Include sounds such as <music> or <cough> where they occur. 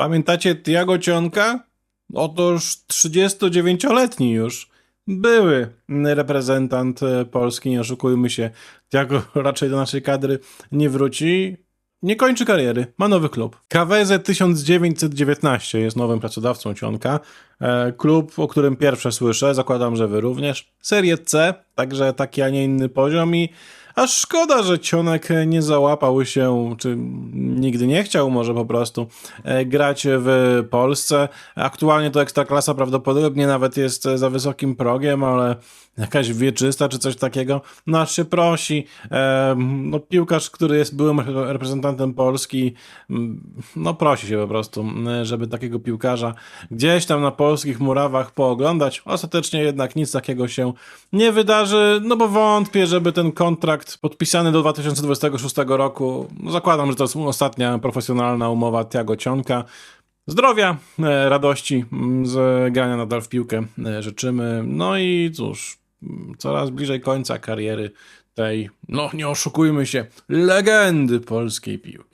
Pamiętacie Tiago Cionka? Otóż 39-letni już. Były reprezentant e, Polski, nie oszukujmy się. Tiago <laughs> raczej do naszej kadry nie wróci. Nie kończy kariery, ma nowy klub. KWZ 1919 jest nowym pracodawcą Cionka. E, klub, o którym pierwsze słyszę, zakładam, że wy również. Serie C, także taki, a nie inny poziom i aż szkoda, że Cionek nie załapał się, czy nigdy nie chciał może po prostu e, grać w Polsce. Aktualnie to Ekstraklasa prawdopodobnie nawet jest za wysokim progiem, ale jakaś wieczysta czy coś takiego, no aż się prosi. E, no piłkarz, który jest byłym reprezentantem Polski, mm, no prosi się po prostu, żeby takiego piłkarza gdzieś tam na polskich murawach pooglądać. Ostatecznie jednak nic takiego się nie wydarzy, no bo wątpię, żeby ten kontrakt podpisany do 2026 roku, no zakładam, że to jest ostatnia profesjonalna umowa Tiago Cionka. Zdrowia, e, radości mm, z grania nadal w piłkę e, życzymy. No i cóż, mm, coraz bliżej końca kariery tej, no nie oszukujmy się, legendy polskiej piłki.